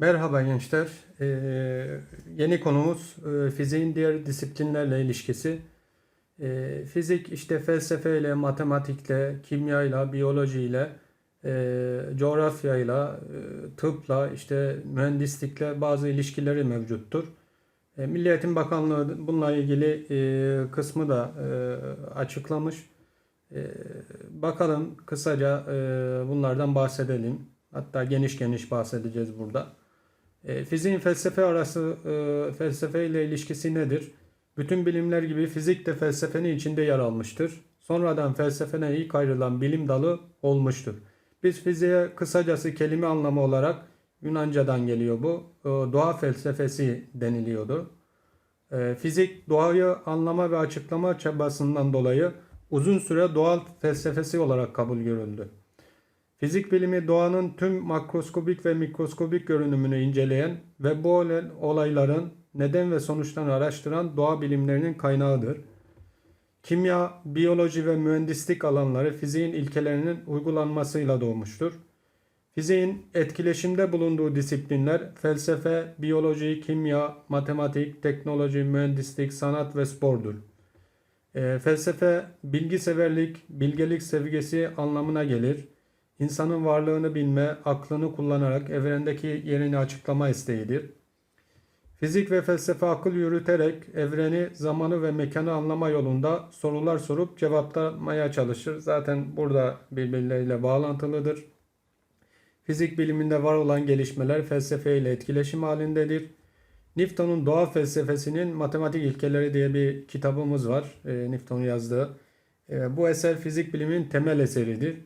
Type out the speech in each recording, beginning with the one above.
Merhaba gençler. Ee, yeni konumuz e, fiziğin diğer disiplinlerle ilişkisi. Ee, fizik işte felsefeyle, matematikle, kimyayla, biyolojiyle, e, coğrafyayla, e, tıpla, işte mühendislikle bazı ilişkileri mevcuttur. E, Milli Eğitim Bakanlığı bununla ilgili e, kısmı da e, açıklamış. E, bakalım kısaca e, bunlardan bahsedelim. Hatta geniş geniş bahsedeceğiz burada. E, fiziğin felsefe arası e, felsefe ile ilişkisi nedir? Bütün bilimler gibi fizik de felsefenin içinde yer almıştır. Sonradan felsefeden ilk ayrılan bilim dalı olmuştur. Biz fiziğe kısacası kelime anlamı olarak Yunanca'dan geliyor bu. E, doğa felsefesi deniliyordu. E, fizik doğayı anlama ve açıklama çabasından dolayı uzun süre doğal felsefesi olarak kabul görüldü. Fizik bilimi doğanın tüm makroskobik ve mikroskobik görünümünü inceleyen ve bu olay- olayların neden ve sonuçlarını araştıran doğa bilimlerinin kaynağıdır. Kimya, biyoloji ve mühendislik alanları fiziğin ilkelerinin uygulanmasıyla doğmuştur. Fiziğin etkileşimde bulunduğu disiplinler felsefe, biyoloji, kimya, matematik, teknoloji, mühendislik, sanat ve spordur. Eee, felsefe, bilgiseverlik, bilgelik sevgisi anlamına gelir. İnsanın varlığını bilme, aklını kullanarak evrendeki yerini açıklama isteğidir. Fizik ve felsefe akıl yürüterek evreni, zamanı ve mekanı anlama yolunda sorular sorup cevaplamaya çalışır. Zaten burada birbirleriyle bağlantılıdır. Fizik biliminde var olan gelişmeler felsefe ile etkileşim halindedir. Newton'un doğa felsefesinin matematik ilkeleri diye bir kitabımız var. E, Newton'un yazdığı. E, bu eser fizik biliminin temel eseridir.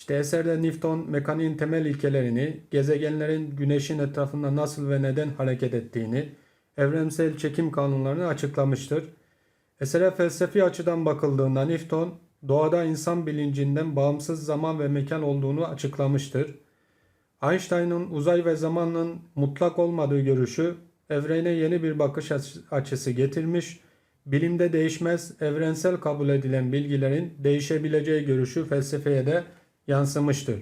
İşte eserde Newton mekaniğin temel ilkelerini, gezegenlerin güneşin etrafında nasıl ve neden hareket ettiğini, evrensel çekim kanunlarını açıklamıştır. Esere felsefi açıdan bakıldığında Newton, doğada insan bilincinden bağımsız zaman ve mekan olduğunu açıklamıştır. Einstein'ın uzay ve zamanın mutlak olmadığı görüşü evrene yeni bir bakış açı- açısı getirmiş, bilimde değişmez, evrensel kabul edilen bilgilerin değişebileceği görüşü felsefeye de yansımıştır.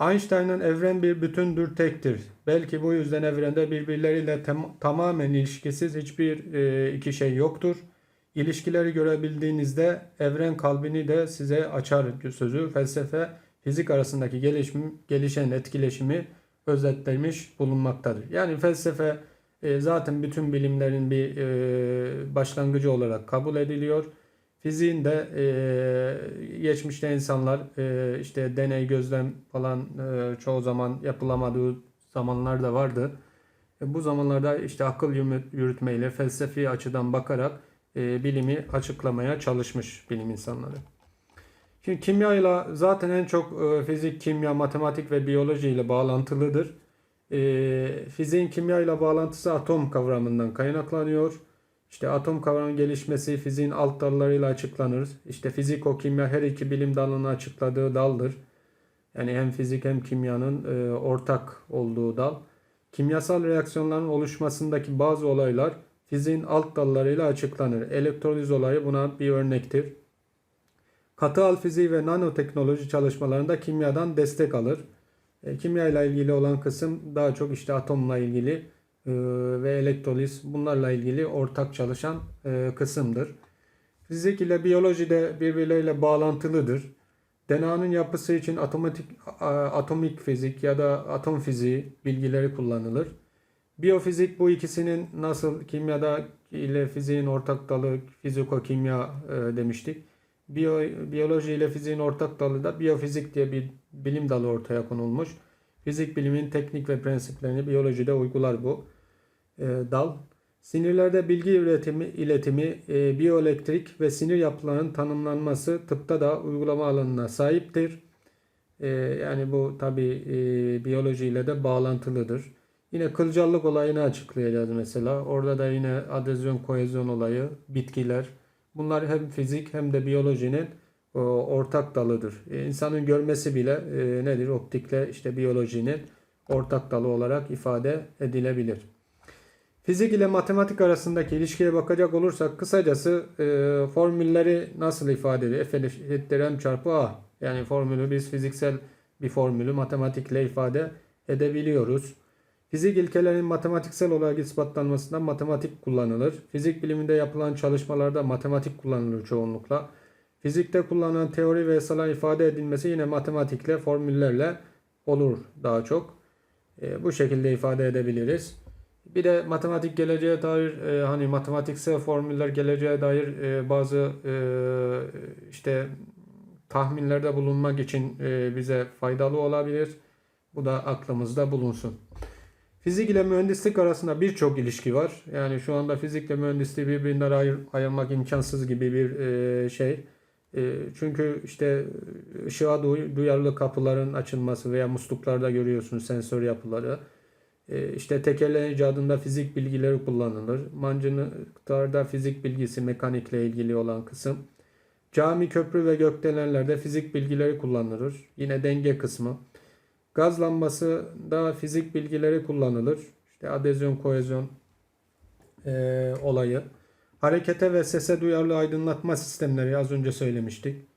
Einstein'ın evren bir bütündür tektir. Belki bu yüzden evrende birbirleriyle tem- tamamen ilişkisiz hiçbir e, iki şey yoktur. İlişkileri görebildiğinizde evren kalbini de size açar sözü felsefe fizik arasındaki gelişim, gelişen etkileşimi özetlemiş bulunmaktadır. Yani felsefe e, zaten bütün bilimlerin bir e, başlangıcı olarak kabul ediliyor. Fiziğin de e, geçmişte insanlar e, işte deney gözlem falan e, çoğu zaman yapılamadığı zamanlar da vardı. E, bu zamanlarda işte akıl yürü- yürütmeyle felsefi açıdan bakarak e, bilimi açıklamaya çalışmış bilim insanları. Şimdi kimyayla zaten en çok e, fizik, kimya, matematik ve biyoloji ile bağlantılıdır. E, fiziğin kimyayla bağlantısı atom kavramından kaynaklanıyor. İşte atom kavramının gelişmesi fiziğin alt dallarıyla açıklanır. İşte fiziko kimya her iki bilim dalını açıkladığı daldır. Yani hem fizik hem kimyanın e, ortak olduğu dal. Kimyasal reaksiyonların oluşmasındaki bazı olaylar fiziğin alt dallarıyla açıklanır. Elektroliz olayı buna bir örnektir. Katı hal fiziği ve nanoteknoloji çalışmalarında kimyadan destek alır. E, kimya ile ilgili olan kısım daha çok işte atomla ilgili ve elektroliz bunlarla ilgili ortak çalışan e, kısımdır. Fizik ile biyoloji de birbirleriyle bağlantılıdır. DNA'nın yapısı için atomatik, atomik fizik ya da atom fiziği bilgileri kullanılır. Biyofizik bu ikisinin nasıl kimyada ile fiziğin ortak dalı fizikokimya e, demiştik. Biyo, biyoloji ile fiziğin ortak dalı da biyofizik diye bir bilim dalı ortaya konulmuş. Fizik bilimin teknik ve prensiplerini biyolojide uygular bu e, dal. Sinirlerde bilgi üretimi, iletimi, e, biyoelektrik ve sinir yapılarının tanımlanması tıpta da uygulama alanına sahiptir. E, yani bu tabi e, biyolojiyle de bağlantılıdır. Yine kılcallık olayını açıklayacağız mesela. Orada da yine adezyon kohezyon olayı, bitkiler. Bunlar hem fizik hem de biyolojinin o, ortak dalıdır. E, insanın görmesi bile e, nedir? Optikle işte biyolojinin ortak dalı olarak ifade edilebilir. Fizik ile matematik arasındaki ilişkiye bakacak olursak kısacası e, formülleri nasıl ifade ediyor? F m çarpı a. Yani formülü biz fiziksel bir formülü matematikle ifade edebiliyoruz. Fizik ilkelerinin matematiksel olarak ispatlanmasında matematik kullanılır. Fizik biliminde yapılan çalışmalarda matematik kullanılır çoğunlukla. Fizikte kullanılan teori ve yasaların ifade edilmesi yine matematikle, formüllerle olur daha çok. E, bu şekilde ifade edebiliriz. Bir de matematik geleceğe dair e, hani matematiksel formüller geleceğe dair e, bazı e, işte tahminlerde bulunmak için e, bize faydalı olabilir. Bu da aklımızda bulunsun. Fizik ile mühendislik arasında birçok ilişki var. Yani şu anda fizikle mühendisliği birbirinden ayır, ayırmak imkansız gibi bir e, şey. E, çünkü işte ışığa duy- duyarlı kapıların açılması veya musluklarda görüyorsun sensör yapıları. E, işte tekerleğin icadında fizik bilgileri kullanılır. Mancınıklarda fizik bilgisi mekanikle ilgili olan kısım. Cami, köprü ve gökdelenlerde fizik bilgileri kullanılır. Yine denge kısmı. Gaz lambasında fizik bilgileri kullanılır. İşte adezyon, kohezyon eee, olayı. Harekete ve sese duyarlı aydınlatma sistemleri az önce söylemiştik.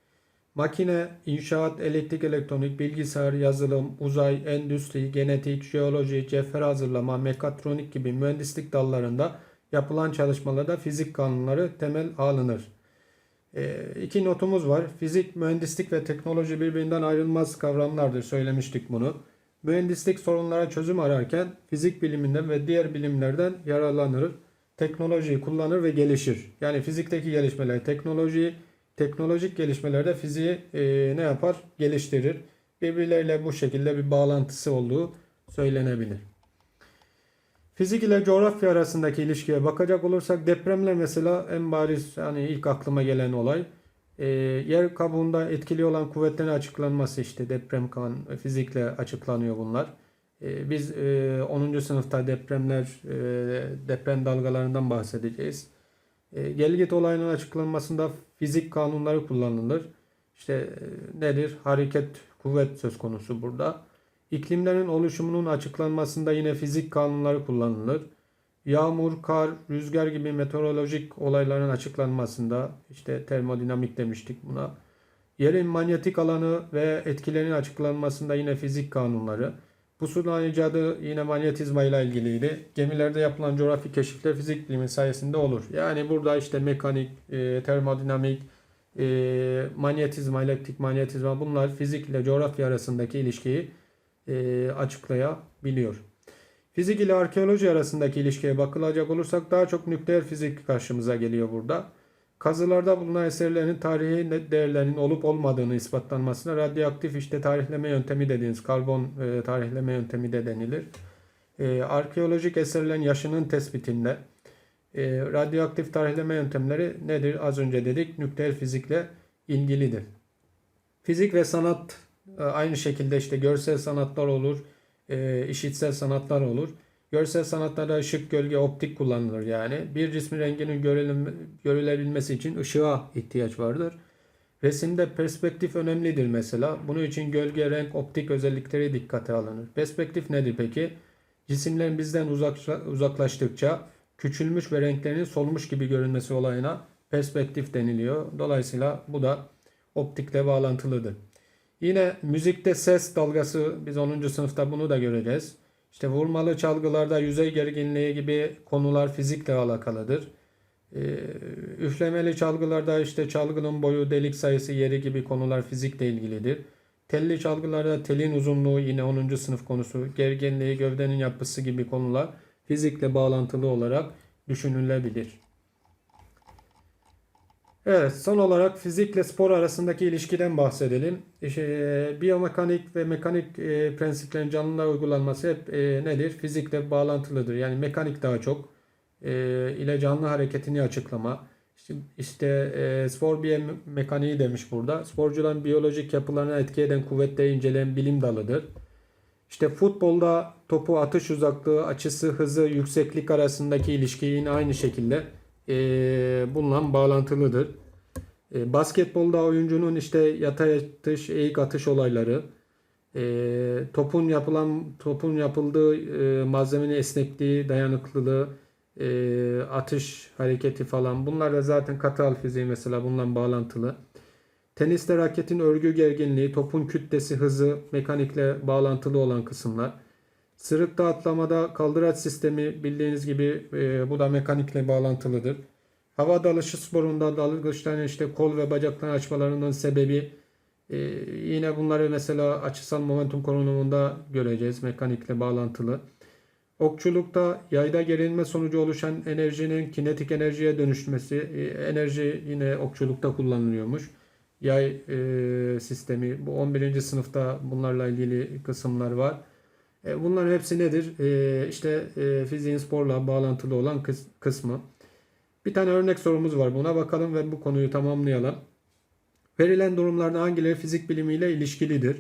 Makine, inşaat, elektrik, elektronik, bilgisayar, yazılım, uzay, endüstri, genetik, jeoloji, cevher hazırlama, mekatronik gibi mühendislik dallarında yapılan çalışmalarda fizik kanunları temel alınır. E, iki notumuz var. Fizik, mühendislik ve teknoloji birbirinden ayrılmaz kavramlardır. Söylemiştik bunu. Mühendislik sorunlara çözüm ararken fizik biliminden ve diğer bilimlerden yararlanır. Teknolojiyi kullanır ve gelişir. Yani fizikteki gelişmeler teknolojiyi, teknolojik gelişmeler de fiziği e, ne yapar? Geliştirir. Birbirleriyle bu şekilde bir bağlantısı olduğu söylenebilir. Fizik ile coğrafya arasındaki ilişkiye bakacak olursak depremler mesela en bariz yani ilk aklıma gelen olay. Ee, yer kabuğunda etkili olan kuvvetlerin açıklanması işte deprem kan fizikle açıklanıyor bunlar. Ee, biz e, 10. sınıfta depremler e, deprem dalgalarından bahsedeceğiz. E, gelgit olayının açıklanmasında fizik kanunları kullanılır. İşte e, nedir? Hareket, kuvvet söz konusu burada. İklimlerin oluşumunun açıklanmasında yine fizik kanunları kullanılır. Yağmur, kar, rüzgar gibi meteorolojik olayların açıklanmasında işte termodinamik demiştik buna. Yerin manyetik alanı ve etkilerinin açıklanmasında yine fizik kanunları. Pusulanın icadı yine manyetizma ile ilgiliydi. Gemilerde yapılan coğrafi keşifler fizik bilimi sayesinde olur. Yani burada işte mekanik, e, termodinamik, e, manyetizma, elektrik manyetizma bunlar fizik ile coğrafya arasındaki ilişkiyi e, açıklayabiliyor. Fizik ile arkeoloji arasındaki ilişkiye bakılacak olursak daha çok nükleer fizik karşımıza geliyor burada. Kazılarda bulunan eserlerin tarihi değerlerinin olup olmadığını ispatlanmasına radyoaktif işte tarihleme yöntemi dediğiniz karbon e, tarihleme yöntemi de denilir. E, arkeolojik eserlerin yaşının tespitinde e, radyoaktif tarihleme yöntemleri nedir? Az önce dedik nükleer fizikle ilgilidir. Fizik ve sanat e, aynı şekilde işte görsel sanatlar olur, e, işitsel sanatlar olur. Görsel sanatlarda ışık, gölge, optik kullanılır yani. Bir cismin renginin görülebilmesi için ışığa ihtiyaç vardır. Resimde perspektif önemlidir mesela. Bunun için gölge, renk, optik özellikleri dikkate alınır. Perspektif nedir peki? Cisimlerin bizden uzaklaştıkça küçülmüş ve renklerinin solmuş gibi görünmesi olayına perspektif deniliyor. Dolayısıyla bu da optikle bağlantılıdır. Yine müzikte ses dalgası biz 10. sınıfta bunu da göreceğiz. İşte vurmalı çalgılarda yüzey gerginliği gibi konular fizikle alakalıdır. Ee, üflemeli çalgılarda işte çalgının boyu, delik sayısı, yeri gibi konular fizikle ilgilidir. Telli çalgılarda telin uzunluğu yine 10. sınıf konusu, gerginliği, gövdenin yapısı gibi konular fizikle bağlantılı olarak düşünülebilir. Evet, son olarak fizikle spor arasındaki ilişkiden bahsedelim. İşte, e, biyomekanik ve mekanik e, prensiplerin canlılara uygulanması hep e, nedir? Fizikle bağlantılıdır. Yani mekanik daha çok e, ile canlı hareketini açıklama. İşte, işte e, spor biyomekaniği demiş burada. Sporcuların biyolojik yapılarına etki eden kuvvetleri inceleyen bilim dalıdır. İşte futbolda topu atış uzaklığı, açısı, hızı, yükseklik arasındaki ilişki yine aynı şekilde e, bununla bağlantılıdır. E, basketbolda oyuncunun işte yatay atış, eğik atış olayları, e, topun yapılan topun yapıldığı e, malzemenin esnekliği, dayanıklılığı, e, atış hareketi falan bunlar da zaten katı hal fiziği mesela bununla bağlantılı. Teniste raketin örgü gerginliği, topun kütlesi, hızı mekanikle bağlantılı olan kısımlar. Sırıkta atlamada kaldıraç sistemi bildiğiniz gibi e, bu da mekanikle bağlantılıdır. Hava dalışı sporunda dalgıçların işte kol ve bacaklarını açmalarının sebebi e, yine bunları mesela açısal momentum konumunda göreceğiz mekanikle bağlantılı. Okçulukta yayda gerilme sonucu oluşan enerjinin kinetik enerjiye dönüşmesi, e, enerji yine okçulukta kullanılıyormuş. Yay e, sistemi, bu 11. sınıfta bunlarla ilgili kısımlar var. E, bunların hepsi nedir? E, işte e, fiziğin sporla bağlantılı olan kıs- kısmı. Bir tane örnek sorumuz var. Buna bakalım ve bu konuyu tamamlayalım. Verilen durumlarda hangileri fizik bilimiyle ilişkilidir?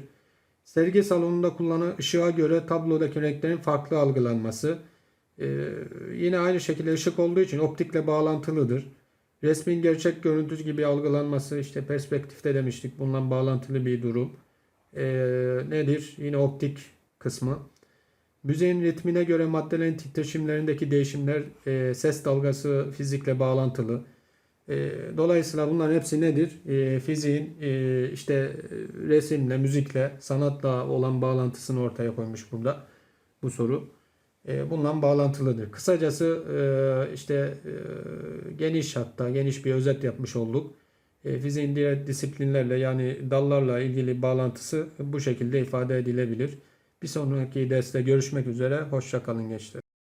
Sergi salonunda kullanılan ışığa göre tablodaki renklerin farklı algılanması. Ee, yine aynı şekilde ışık olduğu için optikle bağlantılıdır. Resmin gerçek görüntüsü gibi algılanması işte perspektifte demiştik bundan bağlantılı bir durum. Ee, nedir? Yine optik kısmı. Müziğin ritmine göre maddelerin titreşimlerindeki değişimler e, ses dalgası fizikle bağlantılı. E, dolayısıyla bunların hepsi nedir? E, fiziğin e, işte e, resimle, müzikle, sanatla olan bağlantısını ortaya koymuş burada bu soru. E, bundan bağlantılıdır. Kısacası e, işte e, geniş hatta geniş bir özet yapmış olduk. E, fiziğin diğer disiplinlerle yani dallarla ilgili bağlantısı bu şekilde ifade edilebilir. Bir sonraki derste görüşmek üzere. Hoşça kalın gençler.